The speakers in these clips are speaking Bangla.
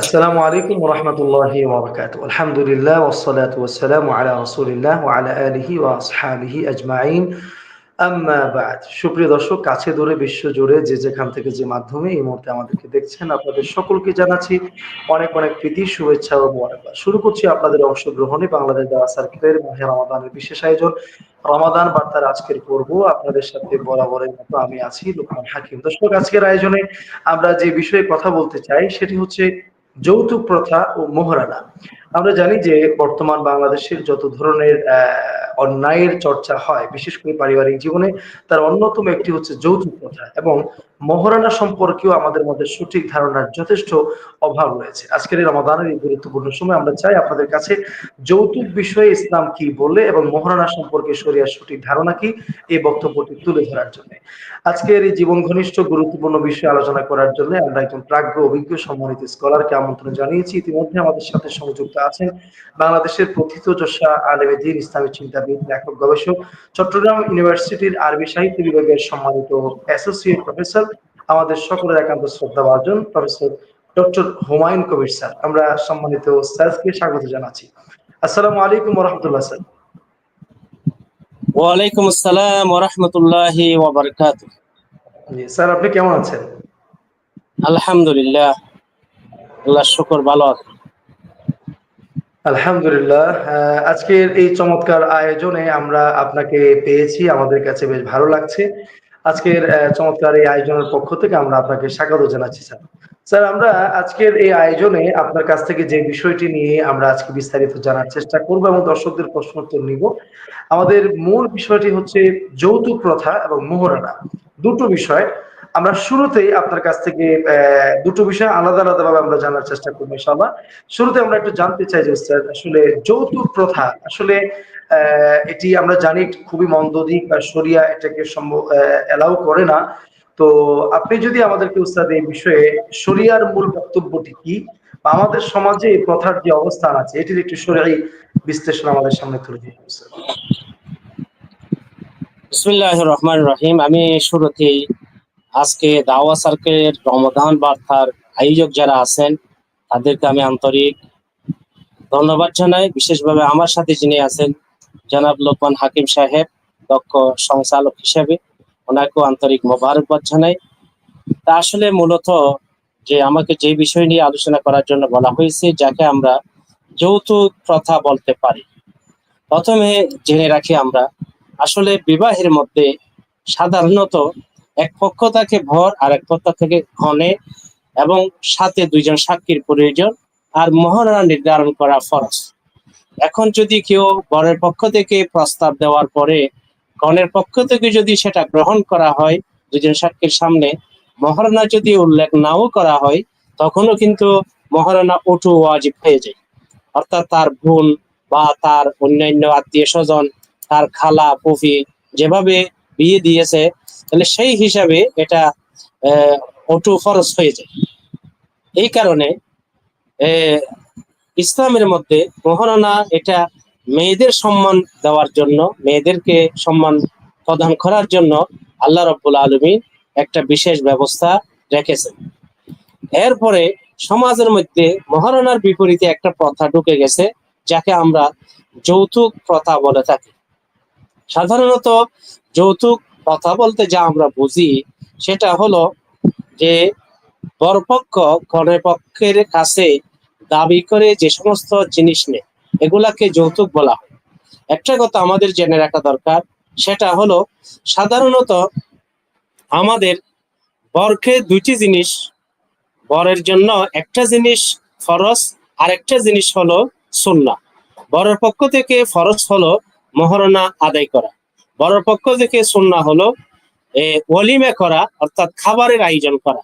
আসসালামু আলাইকুম রহমতুল্লাহি ওবরাকাত আলহামদুলিল্লাহ ওসলাত ওসালাম আলা রসুলিল্লাহ আলা আলহি ও আসহাবিহি আজমাইন। আম্মা বাদ। সুপ্রিয় দর্শক, কাছে দূরে, বিশ্ব জুড়ে যে যেখান থেকে যে মাধ্যমে এই মুহূর্তে আমাদেরকে দেখছেন, আপনাদের সকলকে জানাচ্ছি অনেক অনেক প্রীতি, শুভেচ্ছা ও মোবারকবাদ। শুরু করছি আপনাদের অংশগ্রহণে বাংলাদেশ দাওয়া সার্কেলের মাহে রমাদানের বিশেষ আয়োজন। রমাদান বার্তার আজকের পর্ব আপনাদের সাথে বরাবরের মতো আমি আছি, লোকমান হাকিম। দর্শক, আজকের আয়োজনে আমরা যে বিষয়ে কথা বলতে চাই, সেটি হচ্ছে যৌতুক প্রথা ও মোহরানা। আমরা জানি যে বর্তমান বাংলাদেশের যত ধরনের অন্যায়ের চর্চা হয়, বিশেষ করে পারিবারিক জীবনে, তার অন্যতম একটি হচ্ছে যৌতুক প্রথা এবং মহারানা সম্পর্কেও আমাদের মধ্যে সঠিক ধারণার যথেষ্ট অভাব রয়েছে। আজকের এই রমাদানের এই গুরুত্বপূর্ণ সময় আমরা চাই আপনাদের কাছে যৌতুক বিষয়ে ইসলাম কি বলে এবং মহারানা সম্পর্কে শরিয়ার সঠিক ধারণা কি এই বক্তব্যটি তুলে ধরার জন্য। আজকের এই জীবন ঘনিষ্ঠ গুরুত্বপূর্ণ বিষয়ে আলোচনা করার জন্য আমরা একজন প্রাজ্ঞ, অভিজ্ঞ, সম্মানিত স্কলারকে আমন্ত্রণ জানিয়েছি। ইতিমধ্যে আমাদের সাথে সংযুক্ত আছেন বাংলাদেশের প্রথিত যশা আলেমে দিন ইসলামী চিন্তাবিদ, লেখক, গবেষক, চট্টগ্রাম ইউনিভার্সিটির আরবি সাহিত্য বিভাগের সম্মানিত অ্যাসোসিয়েট প্রফেসর আমাদের সকলের একান্ত শ্রদ্ধা ভাজন professor doctor Humayun Kabir sir. আমরা সম্মানিত স্যারকে স্বাগত জানাচ্ছি। আসসালামু আলাইকুম রহমতুল্লাহ স্যার। ওয়ালাইকুম আসসালাম রাহমাতুল্লাহি জি স্যার আপনি কেমন আছেন? আলহামদুলিল্লাহ। আল্লাহ শুকর ভালো আছে। আলহামদুলিল্লাহ। আজকের এই চমৎকার আয়োজনে আমরা আপনাকে পেয়েছি। আমাদের কাছে বেশ ভালো লাগছে। আজকের চমৎকার এই আয়োজনের পক্ষ থেকে আমরা আপনাকে স্বাগত জানাচ্ছি, স্যার। স্যার, আমরা আজকের এই আয়োজনে আপনার কাছ থেকে যে বিষয়টি নিয়ে আমরা আজকে বিস্তারিত জানার চেষ্টা করব এবং দর্শকদের প্রশ্ন উত্তর নিব, আমাদের মূল বিষয়টি হচ্ছে যৌতুক প্রথা এবং মোহরানা। দুটো বিষয়। আমরা শুরুতেই আপনার কাছ থেকে দুটো বিষয় আলাদা আলাদা ভাবে আমরা জানার চেষ্টা করব, ইনশাআল্লাহ। শুরুতে আমরা একটু জানতে চাই যে, স্যার, আসলে যৌতুক প্রথা, আসলে এটি আমরা জানি খুবই মন্দ দিক বা সরিয়া এটাকে সম্ভব এলাও করে না। তো আপনি যদি আমাদেরকে উস্তাদ এই বিষয়ে শরিয়ার মূল বক্তব্যটি কি আমাদের সমাজে এই প্রথার যে অবস্থান আছে, এটির একটি সরিয়াই বিশ্লেষণ আমাদের সামনে তুলে দিন বিসমিল্লাহির রহমানির রহিম। আমি শুরুতেই আজকে দাওয়া সার্কেলের রমদান বার্তার আয়োজক যারা আছেন, তাদেরকে আমি আন্তরিক ধন্যবাদ জানাই। বিশেষভাবে আমার সাথে যিনি আছেন জনাব লোকমান হাকিম সাহেব, দক্ষ সংচালক হিসেবে ওনাকেও আন্তরিক মোবারকবাদ জানাই। তা আসলে মূলত যে আমাকে যে বিষয় নিয়ে আলোচনা করার জন্য বলা হয়েছে, যাকে আমরা যৌতুক প্রথা বলতে পারি। প্রথমে জেনে রাখি আমরা, আসলে বিবাহের মধ্যে সাধারণত এক পক্ষ থেকে ভর আর এক পক্ষ থেকে ঘনে এবং সাথে দুইজন সাক্ষীর প্রয়োজন আর মহারণা নির্ধারণ করা ফরজ। এখন যদি কেউ গণের পক্ষ থেকে প্রস্তাব দেওয়ার পরে গণের পক্ষ থেকে যদি সেটা গ্রহণ করা হয় দুজন সাক্ষীর সামনে, মহারণা যদি উল্লেখ নাও করা হয়, তখনও কিন্তু মহারণা ওটু ওয়াজিব হয়ে যায়। অর্থাৎ তার বোন বা তার অন্যান্য আত্মীয় স্বজন, তার খালা, পুফি যেভাবে বিয়ে দিয়েছে, তাহলে সেই হিসাবে এটা অটু ফরজ হয়ে যায়। এই কারণে ইসলামের মধ্যে মহারণা এটা মেয়েদের সম্মান দেওয়ার জন্য, মেয়েদেরকে সম্মান প্রদান করার জন্য আল্লাহ রব্বুল আলমী একটা বিশেষ ব্যবস্থা রেখেছেন। এরপরে সমাজের মধ্যে মহারণার বিপরীতে একটা প্রথা ঢুকে গেছে, যাকে আমরা যৌতুক প্রথা বলে থাকি। সাধারণত যৌতুক কথা বলতে যা আমরা বুঝি, সেটা হলো যে বরপক্ষ কনের পক্ষের কাছে দাবি করে যে সমস্ত জিনিস নেই, এগুলাকে যৌতুক বলা হয়। একটা কথা আমাদের জেনে রাখা দরকার, সেটা হলো সাধারণত আমাদের বরকে দুইটি জিনিস, বরের জন্য একটা জিনিস ফরজ আর একটা জিনিস হলো সুন্না বরের পক্ষ থেকে ফরজ হলো মহরণা আদায় করা। বড় পক্ষ থেকে সুন্না হলো ওলিমে করা, অর্থাৎ খাবারের আয়োজন করা।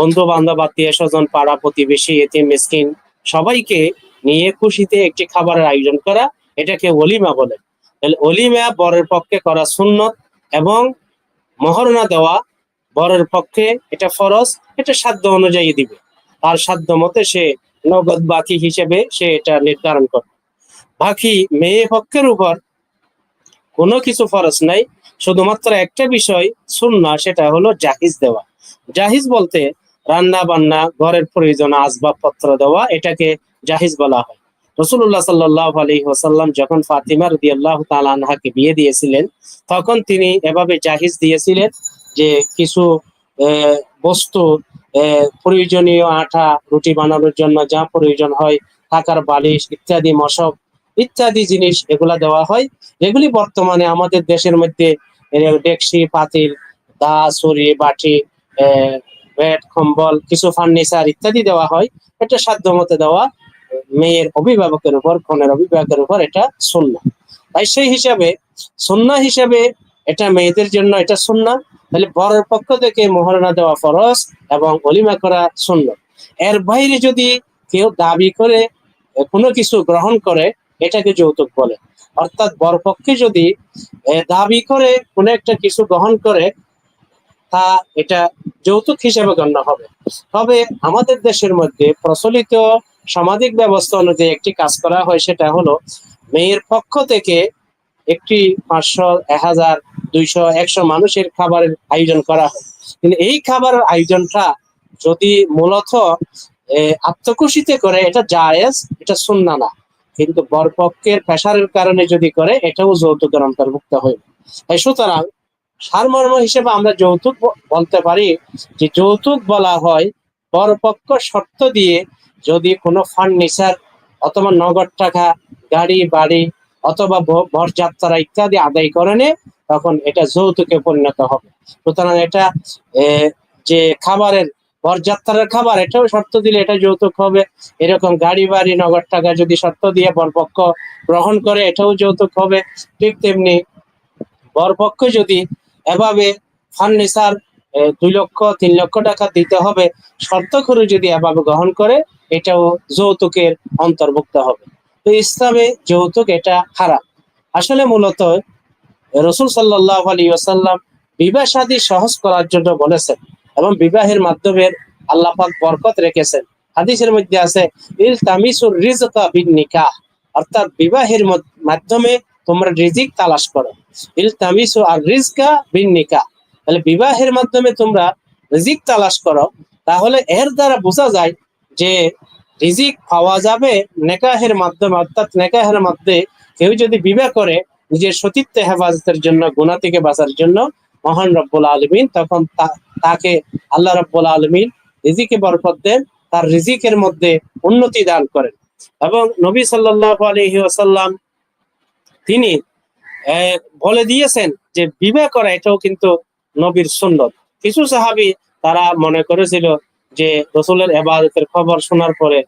বন্ধু বান্ধব আত্মীয় স্বজন, পাড়া প্রতিবেশী এতে মিসকিন, সবাইকে নিয়ে খুশিতে একটি খাবারের আয়োজন করা এটাকে অলিমা বলে। অলিমা বরের পক্ষে করা সুন্নত এবং মহরণা দেওয়া বরের পক্ষে এটা ফরজ, এটা সাধ্য অনুযায়ী দিবে। তার সাধ্য মতে সে নগদ বাকি হিসেবে সে এটা নির্ধারণ করে বাকি মেয়ে পক্ষের উপর কোনো কিছু ফরজ নাই, শুধুমাত্র একটা বিষয় সুন্না সেটা হলো জাহিজ দেওয়া। জাহিজ বলতে রান্না বান্না ঘরের প্রয়োজন আসবাবপত্র দেওয়া, এটাকে জাহিজ বলা হয়। রসুল্লাহ সাল্লাহ আলী ওসাল্লাম যখন ফাতিমা রদি আল্লাহ তালানহাকে বিয়ে দিয়েছিলেন, তখন তিনি এভাবে জাহিজ দিয়েছিলেন যে কিছু বস্তু প্রয়োজনীয় আঠা রুটি বানানোর জন্য যা প্রয়োজন হয়, থাকার বালিশ ইত্যাদি, মশক ইত্যাদি জিনিস এগুলা দেওয়া হয়। এগুলি বর্তমানে আমাদের দেশের মধ্যে ডেকসি, পাতিল, দা ছড়ি বাটি বেড কম্বল, কিছু ফার্নিচার ইত্যাদি দেওয়া হয়। এটা সাধ্য মতো দেওয়া মেয়ের অভিভাবকের উপর, কনের অভিভাবকের উপর এটা সুন্না। তাই সেই হিসাবে সুন্না হিসাবে এটা মেয়েদের জন্য এটা সুন্না। তাহলে বরের পক্ষ থেকে মোহরনা দেওয়া ফরজ এবং অলিমা করা শূন্য এর বাইরে যদি কেউ দাবি করে, কোনো কিছু গ্রহণ করে, এটাকে যৌতুক বলে। অর্থাৎ বরপক্ষে যদি দাবি করে, কোনো একটা কিছু গ্রহণ করে তা এটা যৌতুক হিসেবে গণ্য হবে। তবে আমাদের দেশের মধ্যে প্রচলিত সামাজিক ব্যবস্থা অনুযায়ী একটি কাজ করা হয়, সেটা হলো মেয়ের পক্ষ থেকে একটি পাঁচশো, এক হাজার, দুইশো, একশো মানুষের খাবারের আয়োজন করা হয়। কিন্তু এই খাবারের আয়োজনটা যদি মূলত আত্মকুশিতে করে, এটা জায়েজ, এটা সুন্না না। কিন্তু বরপক্ষের প্রেশারের কারণে যদি করে, এটাও যৌতুকের অন্তর্ভুক্ত হইবে তাই সুতরাং সারমর্ম হিসেবে আমরা যৌতুক বলতে পারি যে যৌতুক বলা হয় বরপক্ষ শর্ত দিয়ে যদি কোনো ফার্নিচার অথবা নগদ টাকা, গাড়ি, বাড়ি অথবা বরযাত্রা ইত্যাদি আদায় করে নে তখন এটা যৌতুকে পরিণত হবে। সুতরাং এটা যে খাবারের, বরযাত্রার খাবার, এটাও শর্ত দিলে এটা যৌতুক হবে। এরকম গাড়ি, বাড়ি, নগদ টাকা যদি শর্ত দিয়ে বরপক্ষ গ্রহণ করে, এটাও যৌতুক হবে। ঠিক তেমনি বরপক্ষ যদি এভাবে ফার্নিচার দুই লক্ষ, তিন লক্ষ টাকা দিতে হবে। শর্ত করে যদি এভাবে গ্রহণ করে, এটাও যৌতুকের অন্তর্ভুক্ত হবে। তো ইসলামে যৌতুক এটা খারাপ আসলে মূলত রসুল সাল্লাহ আলী ওসাল্লাম বিবাহ শাদী সহজ করার জন্য বলেছেন এবং বিবাহের মাধ্যমে আল্লাহ পাক বরকত রেখেছেন। হাদিসের মধ্যে আছে, ইল তামিসুর রিজকা বিন নিকাহ অর্থাৎ বিবাহের মাধ্যমে তোমরা রিজিক তালাশ করো। তাহলে বিবাহের মাধ্যমে তোমরা রিজিক তালাশ করো, তাহলে এর দ্বারা বোঝা যায় যে রিজিক পাওয়া যাবে নেকাহের মাধ্যমে, অর্থাৎ নেকাহের মধ্যে কেউ যদি বিবাহ করে, নিজের সতীত্ব হেফাজতের জন্য গুণা থেকে বাঁচার জন্য মহান রব্বুল আলমিন, তখন তাকে আল্লাহ রব্বুল আলমিন রিজিকে বরকত দেন, তার রিজিকের মধ্যে উন্নতি দান করেন। এবং নবী সাল্লাহ আলহি আসাল্লাম তিনি বলে দিয়েছেন যে বিবাহ করা এটাও কিন্তু নবীর সুন্নত। কিছু সাহাবি তারা মনে করেছিল যে রসুলের এবাদতের খবর শোনার পরে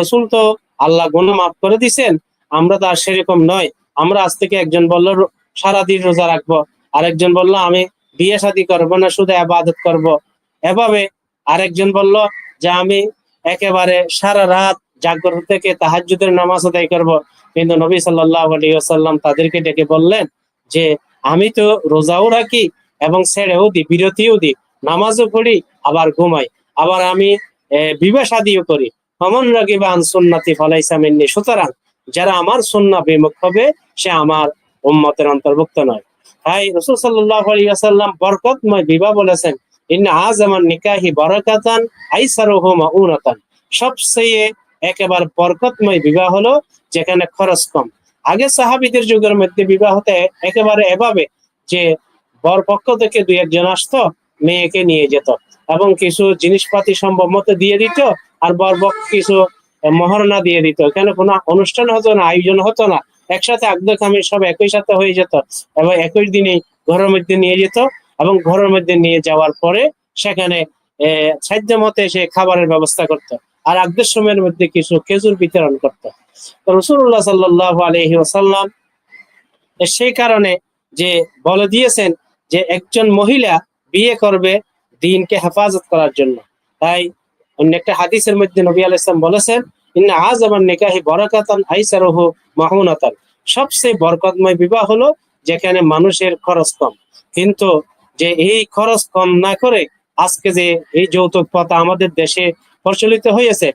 রসুল তো আল্লাহ গুণ মাফ করে দিছেন, আমরা তো আর সেরকম নয়। আমরা আজ থেকে একজন বলল সারাদিন রোজা রাখব। আরেকজন বলল, আমি বিয়ে শাদী করব না, শুধু আবাদত করব। এভাবে আরেকজন বলল যে, আমি একেবারে সারা রাত জাগ্রত থেকে তাহাজ্জুদের নামাজ আদায় করব। কিন্তু নবী সাল্লাহ আলী তাদেরকে ডেকে বললেন যে, আমি তো রোজাও রাখি এবং ছেড়েও দিই, বিরতিও দিই, নামাজও পড়ি, আবার ঘুমাই। আবার আমি বিবাহ শাদীও করি। অমন রাগিবা আনসুন্নাতি ফলাইসা মিন্নি। সুতরাং যারা আমার সুন্না বিমুখ হবে, সে আমার উম্মতের অন্তর্ভুক্ত নয়। তাই রসুল সাল্লাহ আলী বরকতময় বিবাহ বলেছেন, ইন্না আজ আমার নিকাহি বরকাতান আইসারুহু মাউনাতান। সবচেয়ে একেবারে বরকতময় বিবাহ হলো, যেখানে খরচ কম। আগে সাহাবিদের যুগের মধ্যে বিবাহ হতে একেবারে এভাবে যে বর পক্ষ থেকে দুই একজন আসতো, মেয়েকে নিয়ে যেত। এবং কিছু জিনিসপাতি সম্ভব মতো দিয়ে দিত, আর বর পক্ষ কিছু মহারণা দিয়ে দিত। এখানে কোনো অনুষ্ঠান হতো না, আয়োজন হতো না। একসাথে আগদক আমি সব একই সাথে হয়ে যেত এবং একই দিনে ঘরের মধ্যে নিয়ে যেত এবং ঘরের মধ্যে নিয়ে যাওয়ার পরে সেখানে সাধ্য মতে সে খাবারের ব্যবস্থা করতো। আর আগদের সময়ের মধ্যে কিছু খেজুর বিতরণ করতো। রসুল্লাহ সাল্লাহ আলহি ওসাল্লাম সেই কারণে যে বলে দিয়েছেন যে একজন মহিলা বিয়ে করবে দিনকে হেফাজত করার জন্য। তাই অন্য একটা হাদিসের মধ্যে নবী আল ইসলাম বলেছেন, ইন্না আজ আমার নিকাহি বরকাতান আইসারহু মাহুনাতান সবচেয়ে বরকতময় বিবাহ হলো যেখানে মানুষের খরচ কম। কিন্তু যে এই খরচ কম না করে আজকে যে এই যৌতুক প্রথা আমাদের দেশে প্রচলিত হয়েছে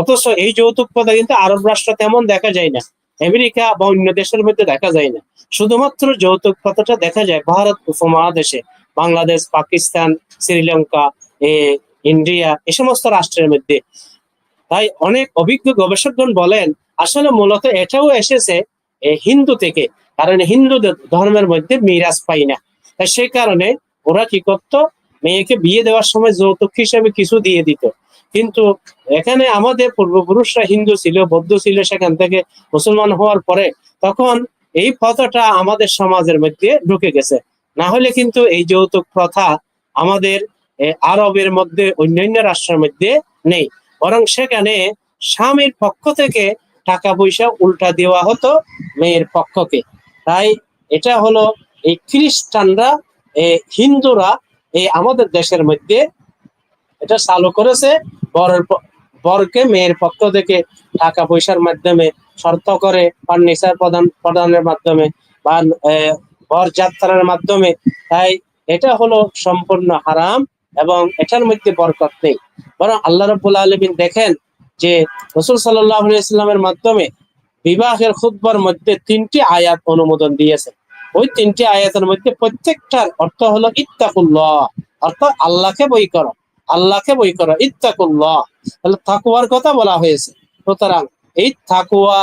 অথচ এই যৌতুক প্রথা কিন্তু আরব রাষ্ট্র তেমন দেখা যায় না। আমেরিকা বা অন্য দেশের মধ্যে দেখা যায় না। শুধুমাত্র যৌতুক প্রথাটা দেখা যায় ভারত উপমহাদেশে। বাংলাদেশ, পাকিস্তান, শ্রীলঙ্কা ইন্ডিয়া, এ সমস্ত রাষ্ট্রের মধ্যে। তাই অনেক অভিজ্ঞ গবেষকগণ বলেন, আসলে মূলত এটাও এসেছে হিন্দু থেকে। কারণ হিন্দু ধর্মের মধ্যে মিরাজ পাই না। তাই সেই কারণে ওরা কি করতো মেয়েকে বিয়ে দেওয়ার সময় যৌতুক হিসেবে কিছু দিয়ে দিত। কিন্তু এখানে আমাদের পূর্বপুরুষরা হিন্দু ছিল, বৌদ্ধ ছিল সেখান থেকে মুসলমান হওয়ার পরে তখন এই প্রথাটা আমাদের সমাজের মধ্যে ঢুকে গেছে। না হলে কিন্তু এই যৌতুক প্রথা আমাদের আরবের মধ্যে, অন্যান্য রাষ্ট্রের মধ্যে নেই। বরং সেখানে স্বামীর পক্ষ থেকে টাকা পয়সা উল্টা দেওয়া হতো মেয়ের পক্ষকে। তাই এটা হলো এই খ্রিস্টানরা হিন্দুরা এই আমাদের দেশের মধ্যে এটা চালু করেছে বরের বরকে মেয়ের পক্ষ থেকে টাকা পয়সার মাধ্যমে, শর্ত করে ফার্নিচার প্রদান প্রদানের মাধ্যমে বা বর যাত্রার মাধ্যমে। তাই এটা হলো সম্পূর্ণ হারাম এবং এটার মধ্যে বরকত নেই। বরং আল্লাহ রব্বুল আলমিন দেখেন যে রসুল সাল্লাহ ইসলামের মাধ্যমে বিবাহের খুতবার মধ্যে তিনটি আয়াত অনুমোদন দিয়েছে ওই তিনটি আয়াতের মধ্যে প্রত্যেকটার অর্থ হলো ইত্তাকুল্লাহ। অর্থ আল্লাহকে বই করো, আল্লাহকে বই করো, ইত্তাকুল্লাহ। তাহলে থাকুয়ার কথা বলা হয়েছে। সুতরাং এই থাকুয়া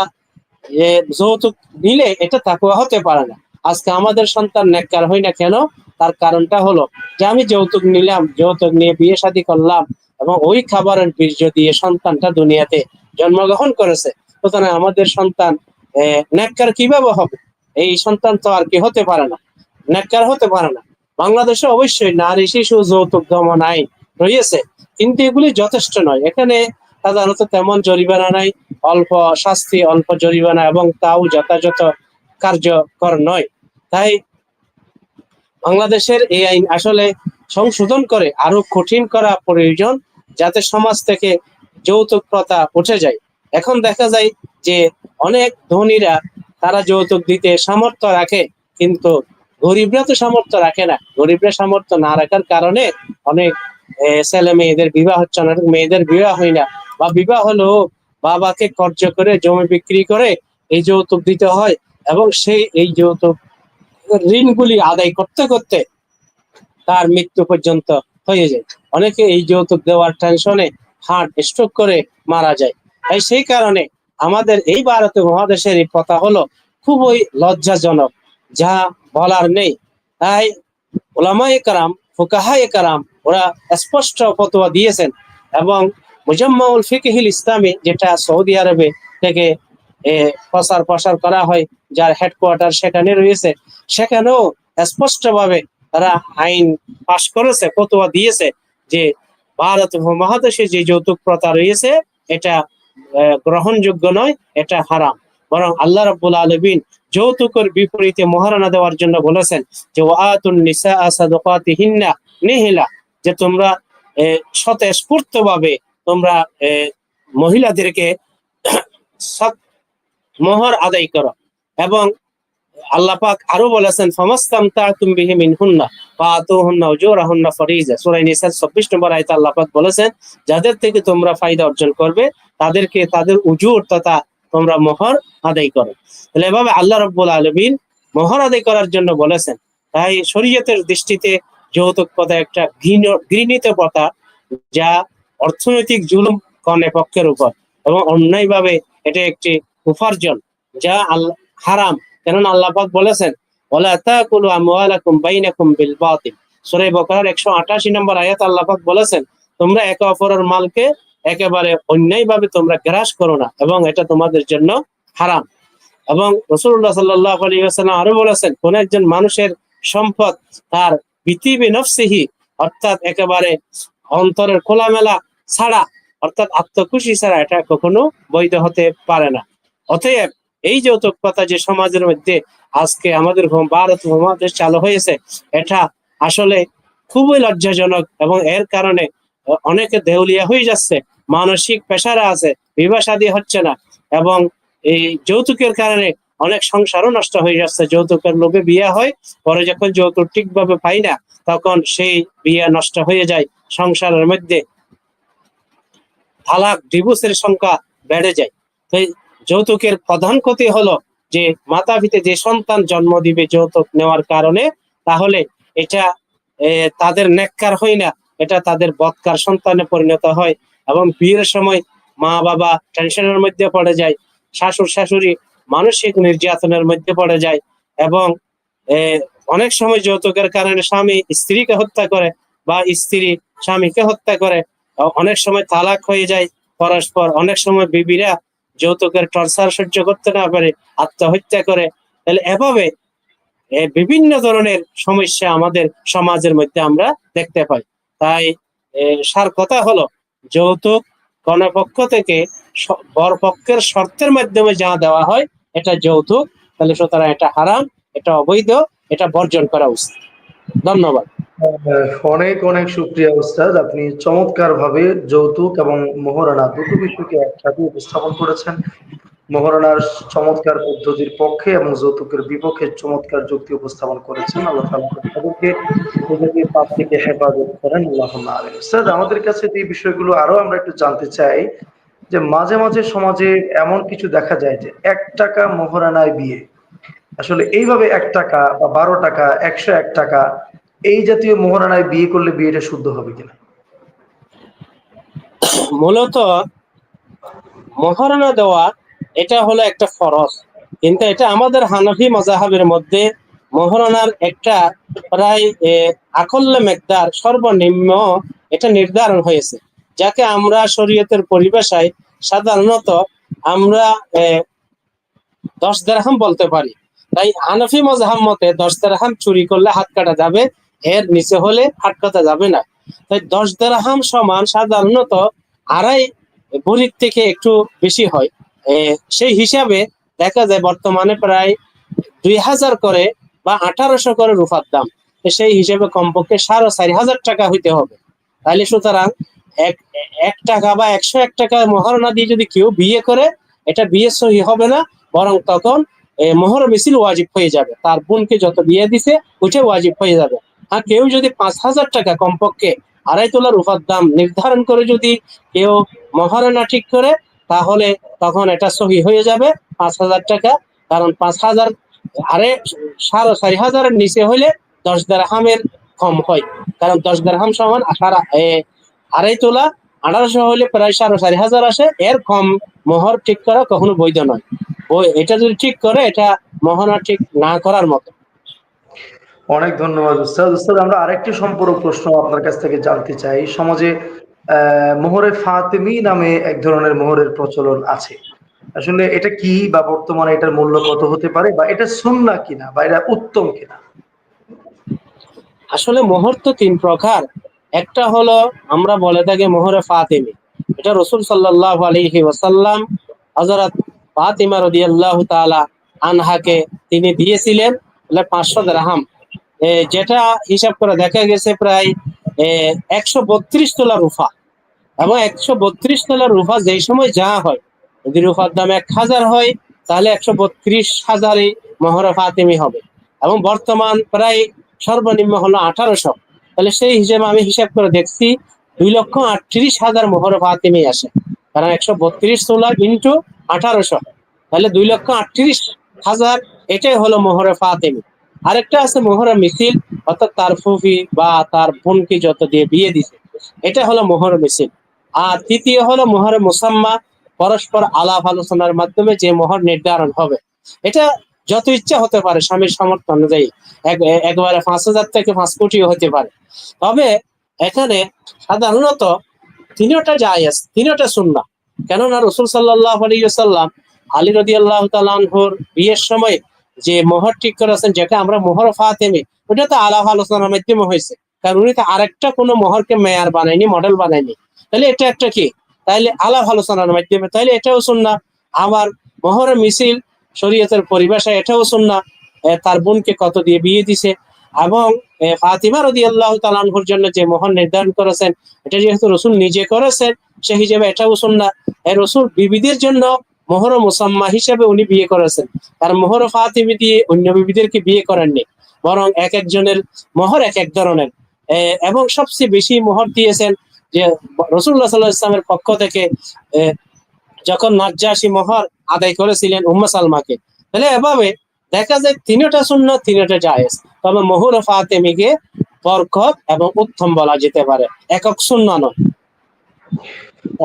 যৌতুক নিলে এটা থাকুয়া হতে পারে না। আজকে আমাদের সন্তান নেককার হয় না কেন? তার কারণটা হলো যে আমি যৌতুক নিলাম, যৌতুক নিয়ে বিয়ে শাদী করলাম এবং ওই খাবারের বীর্য দিয়ে সন্তানটা দুনিয়াতে জন্মগ্রহণ করেছে, সুতরাং আমাদের সন্তান নেককার কীভাবে হবে? এই সন্তান তো আর কি হতে পারে না। নেককার হতে পারে না। বাংলাদেশে অবশ্যই নারী, শিশু, যৌতুক, দমন আইন রয়েছে, কিন্তু এগুলি যথেষ্ট নয়। এখানে সাধারণত তেমন জরিমানা নাই, অল্প শাস্তি, অল্প জরিমানা, এবং তাও যথাযথ কার্যকর নয়। তাই বাংলাদেশের এই আইন আসলে সংশোধন করে আরও কঠিন করা প্রয়োজন, যাতে সমাজ থেকে যৌতুক প্রথা উঠে যায়। এখন দেখা যায় যে অনেক ধনীরা তারা যৌতুক দিতে সামর্থ্য রাখে, কিন্তু গরিবরা তো সামর্থ্য রাখে না। গরিবরা সামর্থ্য না রাখার কারণে অনেক ছেলে মেয়েদের বিবাহ হচ্ছে না মেয়েদের বিবাহ হয় না। বা বিবাহ হলেও বাবাকে কর্য করে, জমি বিক্রি করে এই যৌতুক দিতে হয় এবং সেই, এই যৌতুক ঋণগুলি আদায় করতে করতে তার মৃত্যু পর্যন্ত হয়ে যায়। অনেকে এই যৌতুক দেওয়ার টেনশনে হার্ট স্ট্রোক করে মারা যায়। তাই সেই কারণে আমাদের এই ভারতীয় মহাদেশের এই কথা হলো খুবই লজ্জাজনক যা বলার নেই। তাই ওলামায়ে কারাম ফুকাহায়ে কারাম ওরা স্পষ্ট ফতোয়া দিয়েছেন এবং মুজাম্মাউল ফিকহিল ইসলামী যেটা সৌদি আরবে থেকে এ, প্রচার প্রসার করা হয় যার হেডকোয়ার্টার সেখানে রয়েছে সেখানেও স্পষ্টভাবে তারা আইন পাশ করেছে ফতোয়া দিয়েছে যে ভারত মহাদেশে যে যৌতুক প্রথা রয়েছে এটা গ্রহণযোগ্য নয়, এটা হারাম। বরং আল্লাহ রাব্বুল আলামিন যৌতুকের বিপরীতে মহারণা দেওয়ার জন্য বলেছেন যে নিহিলা যে তোমরা স্বতঃস্ফূর্ত ভাবে তোমরা মহিলাদেরকে সৎ- মোহর আদায় করো। এবং আল্লাহ পাক আরও বলেছেন 26 নম্বর আল্লাহ পাক বলেছেন, যাদের থেকে তোমরা ফায়দা অর্জন করবে, তাদেরকে তাদের উজুর তথা তোমরা মোহর আদায় করো। তাহলে এভাবে আল্লাহ রাব্বুল আলামিন মোহর আদায় করার জন্য বলেছেন, তাই শরীয়তের দৃষ্টিতে যৌতুক কথা একটা ঘৃণ- ঘৃণিত কথা যা অর্থনৈতিক জুলুম কনে পক্ষের উপর এবং অন্যায়ভাবে এটা একটি উপার্জন যা আল্লাহ হারাম কেননা আল্লাহ পাক বলেছেন আমওয়ালাকুম বাইনাকুম বিল বাতিল। সূরা বকরার 188 নম্বর আয়াত বলেছেন, তোমরা একে অপরের মালকে একেবারে অন্যায়ভাবে তোমরা গ্রাস করো না এবং এটা তোমাদের জন্য হারাম। এবং আরও বলেছেন, কোন একজন মানুষের সম্পদ তার পৃথিবী নফসিহি, অর্থাৎ একেবারে অন্তরের খোলামেলা ছাড়া, অর্থাৎ আত্মখুশি ছাড়া এটা কখনো বৈধ হতে পারে না। অতএব এই যৌতুক প্রথা যে সমাজের মধ্যে আজকে আমাদের ভারত মহাদেশ চালু হয়েছে, এটা আসলে খুবই লজ্জাজনক এবং এর কারণে অনেকে দেউলিয়া হয়ে যাচ্ছে, মানসিক পেশারা আছে, বিবাহ হচ্ছে না এবং এই যৌতুকের কারণে অনেক সংসারও নষ্ট হয়ে যাচ্ছে, যৌতুকের লোভে বিয়ে হয়, পরে যখন যৌতুক ঠিকভাবে পাই না, তখন সেই বিয়ে নষ্ট হয়ে যায়, সংসারের মধ্যে তালাক, ডিভোর্সের সংখ্যা বেড়ে যায়। তো যৌতুকের প্রধান ক্ষতি হলো যে মাতা পিতা যে সন্তান জন্ম দিবে যৌতুক নেওয়ার কারণে, তাহলে এটা তাদের নেককার হয় না, এটা তাদের বৎকার সন্তানে পরিণত হয় এবং বিয়ের সময় মা বাবা টেনশনের মধ্যে পড়ে যায় শাশুড় শাশুড়ি মানসিক নির্যাতনের মধ্যে পড়ে যায় এবং অনেক সময় যৌতুকের কারণে স্বামী স্ত্রীকে হত্যা করে বা স্ত্রী স্বামীকে হত্যা করে। অনেক সময় তালাক হয়ে যায় পরস্পর, অনেক সময় বিবিরা যৌতুকের টর্চার সহ্য করতে না পারে, আত্মহত্যা করে। তাহলে এভাবে বিভিন্ন ধরনের সমস্যা আমাদের সমাজের মধ্যে আমরা দেখতে পাই। তাই সার কথা হলো, যৌতুক কর্ণপক্ষ থেকে বরপক্ষের শর্তের মাধ্যমে যা দেওয়া হয়, এটা যৌতুক। তাহলে সুতরাং এটা হারাম, এটা অবৈধ, এটা বর্জন করা উচিত। ধন্যবাদ। অনেক অনেক শুক্রিয়া উস্তাদ। আপনি চমৎকার ভাবে যৌতুক এবং মোহরানা দুটো বিষয়কে একসাথে উপস্থাপন করেছেন। মোহরানার চমৎকার পদ্ধতির পক্ষে এবং যৌতুকের বিপক্ষে চমৎকার যুক্তি উপস্থাপন করেছেন। আল্লাহ তাদেরকে পাপ থেকে হেফাজত করেন। আল্লাহ উস্তাদ, আমাদের কাছে এই বিষয়গুলো আরও আমরা একটু জানতে চাই যে মাঝে মাঝে সমাজে এমন কিছু দেখা যায় যে এক টাকা মোহরানায় বিয়ে। আসলে এইভাবে এক টাকা বা বারো টাকা, একশো এক টাকা এই জাতীয় মোহরানায় বিয়ে করলে বিয়েটা শুদ্ধ হবে কিনা? মূলত মহারণা দেওয়া এটা হলো একটা ফরজ। কিন্তু এটা আমাদের হানাফি মজাহাবের মধ্যে মহারণার একটা প্রায় আকল্য মেকদার সর্বনিম্ন এটা নির্ধারণ হয়েছে। যাকে আমরা শরীয়তের পরিভাষায় সাধারণত আমরা দশ দেড়হাম বলতে পারি। তাই হানাফি মজাহাব মতে দশ দেড়হাম চুরি করলে হাত কাটা যাবে এর নিচে হলে কাটা যাবে না। তাই দশ দেড়হাম সমান সাধারণত আড়াই ভরির থেকে একটু বেশি হয়। সেই হিসাবে দেখা যায় বর্তমানে প্রায় দুই হাজার করে বা আঠারোশো করে রুফার দাম। সেই হিসেবে কমপক্ষে সাড়ে চারি হাজার টাকা হইতে হবে। তাহলে সুতরাং এক এক টাকা বা একশো এক টাকা মহারণা দিয়ে যদি কেউ বিয়ে করে, এটা বিয়ে সহি হবে না, বরং তখন মোহর মিছিল ওয়াজিব হয়ে যাবে। তার বোনকে যত বিয়ে দিছে, ওইটা ওয়াজিব হয়ে যাবে। আর কেউ যদি পাঁচ হাজার টাকা কমপক্ষে আড়াই তোলা রুফার দাম নির্ধারণ করে যদি কেউ মহারণা ঠিক করে, তাহলে তখন এটা সহি হয়ে যাবে পাঁচ হাজার টাকা। কারণ পাঁচ হাজার, আরে সাড়ে চারি হাজারের নিচে হলে দশ দেড়হামের কম হয়। কারণ দশ দেড়হাম সমান সারা আড়াই তোলা আঠারোশো হলে প্রায় সাড়ে চারি হাজার আসে। এর কম মোহর ঠিক করা কখনো বৈধ নয়। ওই এটা যদি ঠিক করে, এটা মহানা ঠিক না করার মতো। অনেক ধন্যবাদ, উস্তাদ। উস্তাদ, আমরা আরেকটি সম্পর্ক প্রশ্ন আপনার কাছ থেকে জানতে চাই। সমাজে মোহরে ফাতেমি নামে এক ধরনের মোহরের প্রচলন আছে। আসলে এটা কি বা বর্তমানে এটার মূল্য কত হতে পারে বা এটা সুন্না কিনা বা এটা উত্তম কিনা? আসলে মোহর তো তিন প্রকার। একটা হলো, আমরা বলে থাকি মোহরে ফাতেমি। এটা রসুল সাল্লাহ আলহি ওসাল্লাম হজরত তাআলা আনহাকে তিনি দিয়েছিলেন পাঁচশো দ্রাহাম। যেটা হিসাব করে দেখা গেছে প্রায় একশো বত্রিশ তোলা রুফা। এবং একশো বত্রিশ তোলা রুফা যেই সময় যা হয়, যদি রুফার দাম এক হাজার হয়, তাহলে একশো বত্রিশ হাজারই মহরে ফাতেমি হবে। এবং বর্তমান প্রায় সর্বনিম্ন হলো আঠারোশো। তাহলে সেই হিসেবে আমি হিসাব করে দেখছি, দুই লক্ষ আটত্রিশ হাজার মোহরে ফাতেমি আসে। কারণ একশো বত্রিশ তোলা ইন্টু আঠারোশো। তাহলে দুই লক্ষ আটত্রিশ হাজার, এটাই হলো মোহরে ফাতেমি। আরেকটা আছে মোহরে মিছিল, অর্থাৎ তার ফুফি বা তার বোনকে যত দিয়ে বিয়ে দিছে। এটা হলো মোহরে মিছিল। আর তৃতীয় হলো মোহরে মুসাম্মা, পরস্পর আলাপ আলোচনার মাধ্যমে যে মোহর নির্ধারণ হবে। এটা যত ইচ্ছা হতে পারে, স্বামীর সামর্থ্য অনুযায়ী। এক- একবারে পাঁচ হাজার থেকে পাঁচ কোটিও হতে পারে। তবে এখানে সাধারণত তিনটা জায়েজ তিনটা সুন্না কেননা রসুল সাল্লাহ আলী সাল্লাম আলী রদি আল্লাহ তালানহুর বিয়ের সময় যে মোহর ঠিক করেছেন যেটা আমরা মোহর ফাতেমি ওটা তো আলাহ আলোচনার মাধ্যমে হয়েছে। কারণ উনি তো আরেকটা কোনো মোহরকে মেয়ার বানায়নি মডেল বানায়নি। তাহলে এটা একটা কি? তাইলে আলাপ আলোচনার মাধ্যমে তাইলে এটাও শুননা আমার মোহর মিছিল শরীয়তের পরিভাষায় এটাও শুননা তার বোনকে কত দিয়ে বিয়ে দিছে? এবং ফাতিমা রদি আল্লাহ তালানহুর জন্য যে মোহর নির্ধারণ করেছেন, এটা যেহেতু রসুল নিজে করেছেন সে হিসেবে এটাও শুননা রসুল বিবিদের জন্য মোহর মুসাম্মা হিসেবে উনি বিয়ে করেছেন। আর মোহর ফাতিমি দিয়ে অন্য বিবিদেরকে বিয়ে করেননি বরং এক একজনের মোহর এক এক ধরনের। এবং সবচেয়ে বেশি মোহর দিয়েছেন যে রসুল্লাহ সাল্লাহ ইসলামের পক্ষ থেকে যখন নাজ্জাসী মোহর আদায় করেছিলেন উম্মা সালমাকে, তাহলে এভাবে দেখা যায় তিনটা শূন্য তিনটা জায়েজ। তবে মহুর ফাতেমিকে বরকত এবং উত্তম বলা যেতে পারে। একক শূন্য নয়।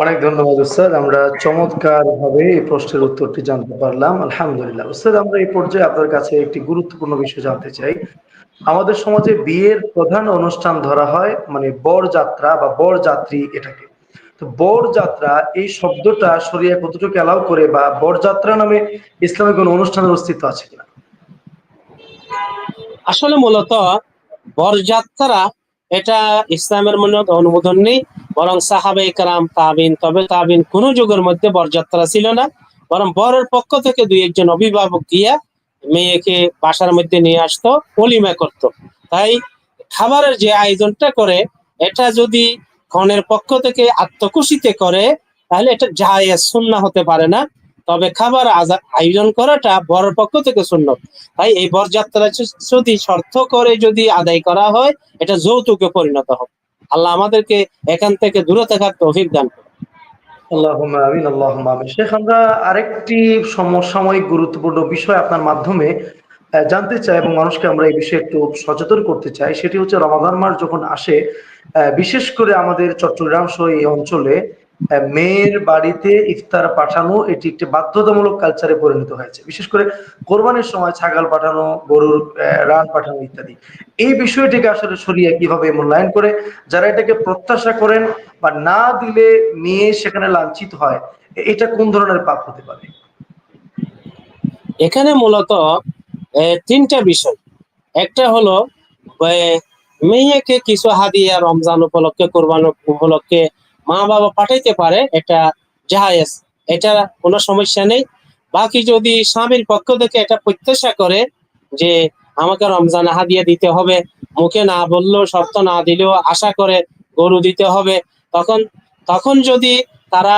অনেক ধন্যবাদ, উস্তাদ। আমরা চমৎকার ভাবে এই প্রশ্নের উত্তরটি জানতে পারলাম। আলহামদুলিল্লাহ। উস্তাদ, আমরা এই পর্যায়ে আপনার কাছে একটি গুরুত্বপূর্ণ বিষয় জানতে চাই। আমাদের সমাজে বিয়ের প্রধান অনুষ্ঠান ধরা হয় মানে বর যাত্রা বা বর যাত্রী এটাকে। তো বর যাত্রা, এই শব্দটা সরিয়ে কতটুকু এলাও করে বা বর যাত্রা নামে ইসলামের কোন অনুষ্ঠানের অস্তিত্ব আছে কিনা? আসলে মূলত বরযাত্রা এটা ইসলামের মনে অনুমোদন নেই। বরং সাহাবে কারাম, তাবিন, তবে তাবিন কোন যুগের মধ্যে বরযাত্রা ছিল না। বরং বরের পক্ষ থেকে দুই একজন অভিভাবক গিয়া মেয়েকে বাসার মধ্যে নিয়ে আসতো, অলিমা করত। তাই খাবারের যে আয়োজনটা করে, এটা যদি কনের পক্ষ থেকে আত্মকুশিতে করে, তাহলে এটা জায়েজ শূন্য হতে পারে না। তবে খাবার আয়োজন করাটা বরের পক্ষ থেকে শূন্য তাই এই বরযাত্রা যদি শর্ত করে যদি আদায় করা হয়, এটা যৌতুকে পরিণত হবে। আল্লাহ আমাদেরকে এখান থেকে দূরে থাকার তৌফিক দান করুন। আল্লাহুম্মা আমিন আমিন শেখ, আমরা আরেকটি সমসাময়িক গুরুত্বপূর্ণ বিষয় আপনার মাধ্যমে জানতে চাই এবং মানুষকে আমরা এই বিষয়ে একটু সচেতন করতে চাই সেটি হচ্ছে রমাদান মাস যখন আসে বিশেষ করে আমাদের চট্টগ্রাম সহ এই অঞ্চলে মেয়ের বাড়িতে ইফতার পাঠানো এটি একটি বাধ্যতামূলক কালচারে পরিণত হয়েছে। বিশেষ করে কোরবানির সময় ছাগল পাঠানো, গরুর রান পাঠানো ইত্যাদি। এই বিষয়টিকে আসলে সরিয়ে কীভাবে মূল্যায়ন করে, যারা এটাকে প্রত্যাশা করেন বা না দিলে মেয়ে সেখানে লাঞ্ছিত হয়, এটা কোন ধরনের পাপ হতে পারে? এখানে মূলত তিনটা বিষয়। একটা হলো মেয়েকে কিছু হাদিয়া রমজান উপলক্ষে, কোরবান উপলক্ষে মা বাবা পাঠাইতে পারে এটা জায়েজ এটা কোনো সমস্যা নেই। বাকি যদি স্বামীর পক্ষ থেকে এটা প্রত্যাশা করে যে আমাকে রমজান হাদিয়া দিতে হবে, মুখে না বললেও, শর্ত না দিলেও আশা করে গরু দিতে হবে, তখন তখন যদি তারা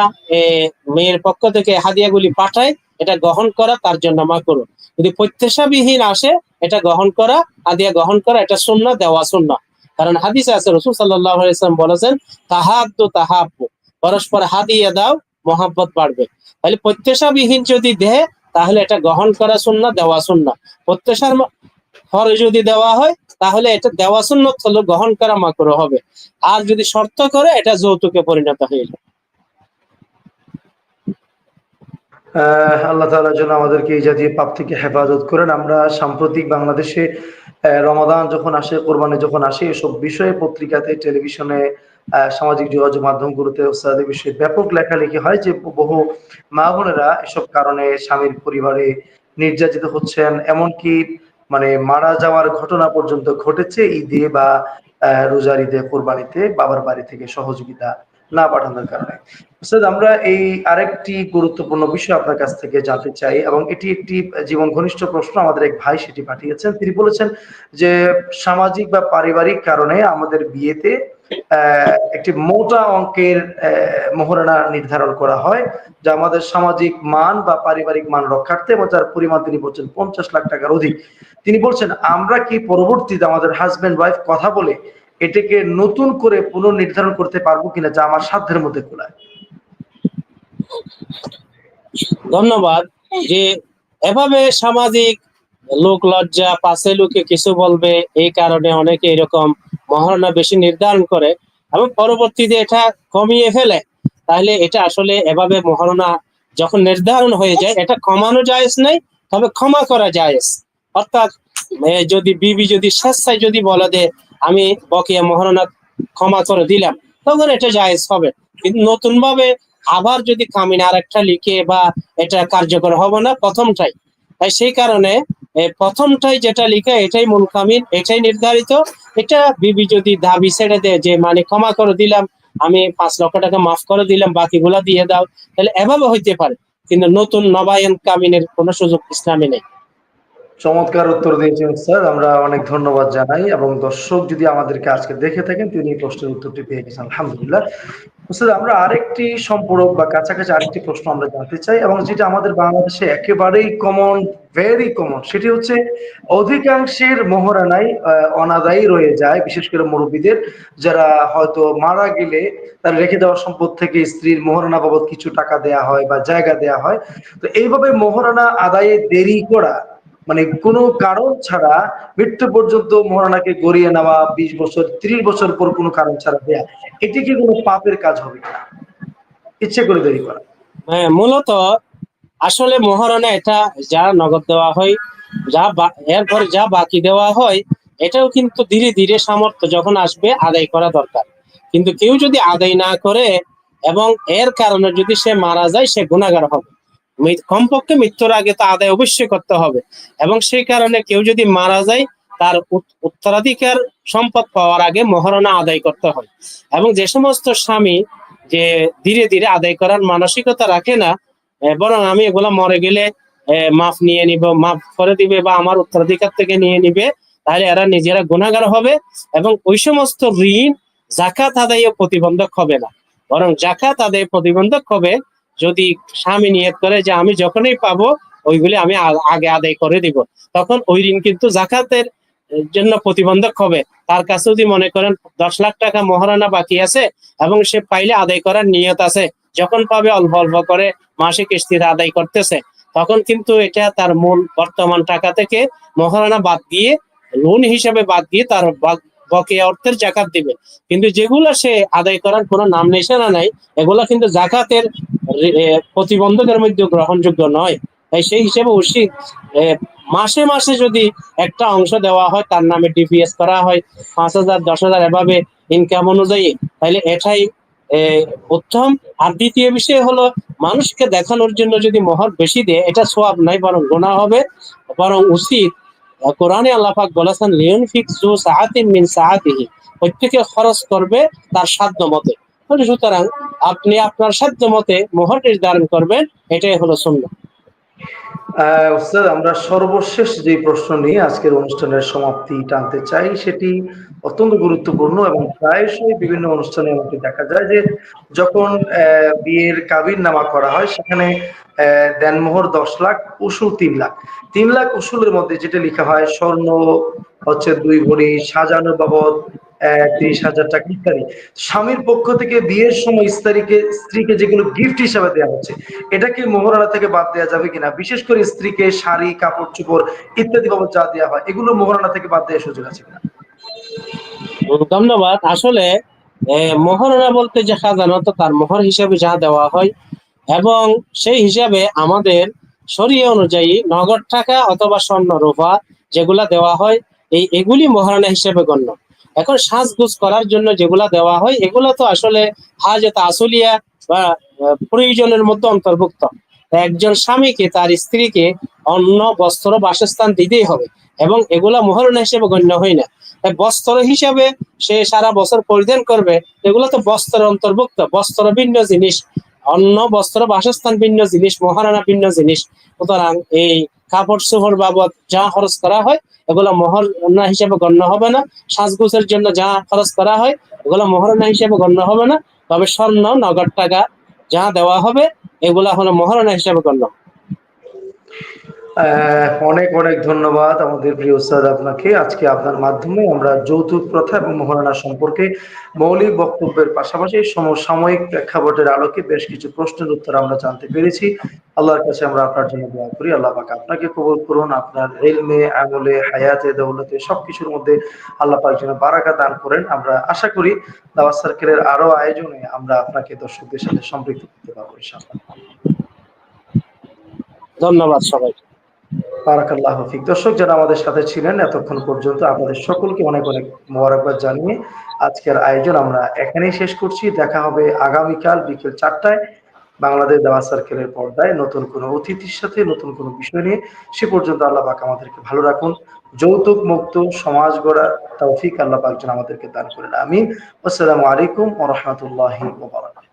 মেয়ের পক্ষ থেকে হাদিয়াগুলি পাঠায়, এটা গ্রহণ করা তার জন্য মা করুন যদি প্রত্যাশাবিহীন আসে, এটা গ্রহণ করা, হাদিয়া গ্রহণ করা, এটা শূন্য দেওয়া শূন্য কারণ হাদিসে আছে রসুল সাল্লাহ ইসলাম বলেছেন তাহাদ্দ তাহাব্ব পরস্পর হাদিয়া দাও মহাব্বত বাড়বে। তাহলে প্রত্যাশাবিহীন যদি দেয় তাহলে এটা গ্রহণ করা শূন্য দেওয়া শূন্য প্রত্যাশার পরে যদি দেওয়া হয় তাহলে এটা দেওয়া শূন্য হলো গ্রহণ করা মাকরু হবে। আর যদি শর্ত করে এটা যৌতুকে পরিণত হয়ে আহ, আল্লাহ তাআলা যেন আমাদেরকে এই জাতীয় পাপ থেকে হেফাজত করেন। আমরা সাম্প্রতিক বাংলাদেশে রমাদান যখন আসে, কোরবানি যখন আসে, এসব বিষয়ে পত্রিকাতে, টেলিভিশনে সামাজিক যোগাযোগ মাধ্যমগুলোতে ওস্তাদের বিষয়ে ব্যাপক লেখালেখি হয় যে বহু মা বোনেরা এসব কারণে স্বামীর পরিবারে নির্যাতিত হচ্ছেন। এমনকি মানে মারা যাওয়ার ঘটনা পর্যন্ত ঘটেছে ঈদে বা রোজার ঈদে, কোরবানিতে বাবার বাড়ি থেকে সহযোগিতা না পাঠানোর কারণে। স্যার আমরা এই আরেকটি গুরুত্বপূর্ণ বিষয় আপনার কাছ থেকে জানতে চাই এবং এটি একটি জীবন ঘনিষ্ঠ প্রশ্ন, আমাদের এক ভাই সেটি পাঠিয়েছেন। তিনি বলেছেন যে, সামাজিক বা পারিবারিক কারণে আমাদের বিয়েতে একটি মোটা অঙ্কের মোহরানা নির্ধারণ করা হয়, যা আমাদের সামাজিক মান বা পারিবারিক মান রক্ষার্থে এবং যার পরিমাণ তিনি বলছেন পঞ্চাশ লাখ টাকার অধিক। তিনি বলছেন, আমরা কি পরবর্তীতে আমাদের হাজবেন্ড ওয়াইফ কথা বলে এটাকে নতুন করে পুনর্নির্ধারণ করতে পারব কিনা যা আমার সাধ্যের মধ্যে খোলায় ধন্যবাদ। যে এভাবে সামাজিক লোক লজ্জা, পাশে লোকে কিছু বলবে, এই কারণে অনেকে এরকম মহারণা বেশি নির্ধারণ করে এবং পরবর্তীতে এটা কমিয়ে ফেলে, তাহলে এটা আসলে এভাবে মহারণা যখন নির্ধারণ হয়ে যায়, এটা কমানো যায় নাই, তবে ক্ষমা করা যায় অর্থাৎ যদি বিবি যদি স্বেচ্ছায় যদি বলে যে আমি বকেয়া মহারণা ক্ষমা করে দিলাম, তখন এটা জায়েজ হবে। কিন্তু নতুন ভাবে আবার যদি কামিন আর একটা লিখে বা এটা কার্যকর হবে না প্রথমটাই। তাই সেই কারণে প্রথমটাই যেটা লিখে এটাই মূল কামিন, এটাই নির্ধারিত। এটা বিবি যদি দাবি ছেড়ে দেয় যে মানে ক্ষমা করে দিলাম, আমি পাঁচ লক্ষ টাকা মাফ করে দিলাম, বাকিগুলা দিয়ে দাও, তাহলে এভাবে হইতে পারে। কিন্তু নতুন নবায়ন কামিনের কোনো সুযোগ ইসলামে নেই। চমৎকার উত্তর দিয়েছেন, স্যার। আমরা অনেক ধন্যবাদ জানাই এবং দর্শক যদি আমাদেরকে আজকে দেখে থাকেন, তিনি প্রশ্নের উত্তরটি পেয়ে গেছেন। আলহামদুলিল্লাহ। স্যার, আমরা আরেকটি সম্পর্ক বা কাছাকাছি আরেকটি প্রশ্ন আমরা জানতে চাই এবং যেটা আমাদের বাংলাদেশে একেবারেই কমন ভেরি কমন সেটি হচ্ছে অধিকাংশের মোহরানাই অনাদায়ী রয়ে যায়, বিশেষ করে মুরব্বীদের, যারা হয়তো মারা গেলে তার রেখে দেওয়া সম্পদ থেকে স্ত্রীর মোহরানা বাবদ কিছু টাকা দেয়া হয় বা জায়গা দেয়া হয়। তো এইভাবে মোহরানা আদায়ে দেরি করা মানে কোনো কারণ ছাড়া মৃত্যু পর্যন্ত মহারানাকে গড়িয়ে নেওয়া বিশ বছর, ত্রিশ বছর পর কোনো কারণ ছাড়া দেয়া, এটি কি কোনো পাপের কাজ হবে কিনা? ইচ্ছে করে দেরি করা। হ্যাঁ মূলত আসলে মহারণে এটা যা নগদ দেওয়া হয়, যা এরপরে যা বাকি দেওয়া হয়, এটাও কিন্তু ধীরে ধীরে সামর্থ্য যখন আসবে আদায় করা দরকার। কিন্তু কেউ যদি আদায় না করে এবং এর কারণে যদি সে মারা যায়, সে গুণাগার হবে। কমপক্ষে মৃত্যুর আগে তো আদায় অবশ্যই করতে হবে। এবং সেই কারণে কেউ যদি মারা যায়, তার উত্তরাধিকার সম্পদ পাওয়ার আগে মহারণা আদায় করতে হয়। এবং যে সমস্ত স্বামী যে ধীরে ধীরে আদায় করার মানসিকতা রাখে না বরং আমি এগুলা মরে গেলে মাফ নিয়ে নিব, মাফ করে দিবে বা আমার উত্তরাধিকার থেকে নিয়ে নিবে, তাহলে এরা নিজেরা গুণাগার হবে এবং ওই সমস্ত ঋণ জাকাত আদায়ে প্রতিবন্ধক হবে না। বরং জাকাত আদায়ে প্রতিবন্ধক হবে যদি স্বামী নিয়ত করে যে আমি যখনই পাবো, ওইগুলি আমি আগে আদায় করে দিব। তখন ওই ঋণ কিন্তু জাকাতের জন্য প্রতিবন্ধক হবে। তার কাছে যদি মনে করেন দশ লাখ টাকা মহারণা বাকি আছে এবং সে পাইলে আদায় করার নিয়ত আছে, যখন পাবে অল্প অল্প করে মাসে কিস্তিতে আদায় করতেছে, তখন কিন্তু এটা তার মূল বর্তমান টাকা থেকে মহারণা বাদ দিয়ে, লোন হিসেবে বাদ দিয়ে তার বকেয়া অর্থের জাকাত দিবে। কিন্তু যেগুলো সে আদায় করার কোনো নাম নিশানা নাই, এগুলো কিন্তু জাকাতের প্রতিবন্ধকের মধ্যে গ্রহণযোগ্য নয়। তাই সেই হিসেবে উচিত মাসে মাসে যদি একটা অংশ দেওয়া হয়, তার নামে ডিপিএস করা হয়, পাঁচ হাজার, দশ হাজার এভাবে ইনকাম অনুযায়ী তাহলে এটাই উত্তম। আর দ্বিতীয় বিষয় হলো, মানুষকে দেখানোর জন্য যদি মোহর বেশি দেয়, এটা সোয়াব নাই বরং গোনা হবে। বরং উচিত কোরআনে আল্লাহ পাক বলেছেন লিয়ন ফিক্স জু মিন সাহাতিহি প্রত্যেকে খরচ করবে তার সাধ্য মতে। সুতরাং আপনি আপনার সাধ্য মতে মোহর নির্ধারণ করবেন এটাই হলো আহ, আমরা সর্বশেষ যে প্রশ্ন নিয়ে আজকের অনুষ্ঠানের সমাপ্তি টানতে চাই সেটি অত্যন্ত গুরুত্বপূর্ণ এবং প্রায়শই বিভিন্ন অনুষ্ঠানে দেখা যায় যে যখন বিয়ের কাবির নামা করা হয় সেখানে দেনমোহর দশ লাখ, উসুল তিন লাখ। তিন লাখ উসুলের মধ্যে যেটা লেখা হয়, স্বর্ণ হচ্ছে দুই ভরি সাজানোর বাবদ ত্রিশ হাজার টাকা ইত্যাদি। স্বামীর পক্ষ থেকে বিয়ের সময় স্ত্রীকে স্ত্রীকে যেগুলো গিফট হিসাবে দেওয়া হচ্ছে এটা কি মোহরানা থেকে বাদ দেওয়া যাবে কিনা? বিশেষ করে স্ত্রীকে শাড়ি, কাপড়, চোপড় ইত্যাদি বাবদ যা দেওয়া হয়, এগুলো মোহরানা থেকে বাদ দেওয়ার সুযোগ আছে কিনা? ধন্যবাদ। আসলে মোহরনা বলতে যে সাধারণত তার মোহর হিসাবে যা দেওয়া হয় এবং সেই হিসাবে আমাদের শরীয় অনুযায়ী নগদ টাকা অথবা স্বর্ণ রূপা যেগুলা দেওয়া হয়, এই এগুলি মহারণা হিসেবে গণ্য। এখন সাজগুজ করার জন্য যেগুলা দেওয়া হয়, এগুলো তো আসলে হাজত আসলিয়া বা প্রয়োজনের মধ্যে অন্তর্ভুক্ত। একজন স্বামীকে, তার স্ত্রীকে অন্য বস্ত্র, বাসস্থান দিতেই হবে এবং এগুলা মহারণা হিসেবে গণ্য হয় না। বস্ত্র হিসাবে সে সারা বছর পরিধান করবে, এগুলো তো বস্ত্র অন্তর্ভুক্ত, বস্ত্র ভিন্ন জিনিস। অন্য বস্ত্র বাসস্থান ভিন্ন জিনিস মহারণা ভিন্ন জিনিস। সুতরাং এই কাপড় চোপড় বাবদ যা খরচ করা হয়, এগুলো মহারণা হিসেবে গণ্য হবে না। সাজগোজের জন্য যা খরচ করা হয়, এগুলো মহারণা হিসেবে গণ্য হবে না। তবে স্বর্ণ, নগদ টাকা যা দেওয়া হবে, এগুলা হলো মহারণা হিসেবে গণ্য। অনেক অনেক ধন্যবাদ আমাদের প্রিয় উস্তাদ আপনাকে। আজকে আপনার মাধ্যমে আমরা যৌতুক প্রথা এবং মহারণা সম্পর্কে মৌলিক বক্তব্যের পাশাপাশি সমসাময়িক প্রেক্ষাপটের আলোকে বেশ কিছু প্রশ্নের উত্তর আমরা জানতে পেরেছি। আল্লাহর কাছে আমরা আপনার জন্য দোয়া করি। আল্লাহ পাক আপনাকে কবুল করুন, আপনার এলমে, আমলে, হায়াতে, দৌলতে সবকিছুর মধ্যে আল্লাহ পাক যেন বারাকা দান করেন। আমরা আশা করি দাওয়াত সার্কেলের আরও আয়োজনে আমরা আপনাকে দর্শকদের সাথে সম্পৃক্ত করতে পারব ধন্যবাদ সবাইকে। বারাকাল্লাহ ফিক। দর্শক, যারা আমাদের সাথে ছিলেন এতক্ষণ পর্যন্ত আপনাদের সকলকে অনেক অনেক মোবারকবাদ জানিয়ে আজকের আয়োজন আমরা এখানেই শেষ করছি। দেখা হবে আগামীকাল বিকেল চারটায় বাংলাদেশ দাওয়া সার্কেলের পর্দায়। নতুন কোনো অতিথির সাথে, নতুন কোনো বিষয় নিয়ে সে পর্যন্ত আল্লাহ পাক আমাদেরকে ভালো রাখুন। যৌতুক মুক্ত, সমাজ গড়ার তৌফিক আল্লাহ পাক যেন আমাদেরকে দান করেন। আমিন। আসসালামু আলাইকুম ওয়া রাহমাতুল্লাহি ওয়া বারাকাতুহু।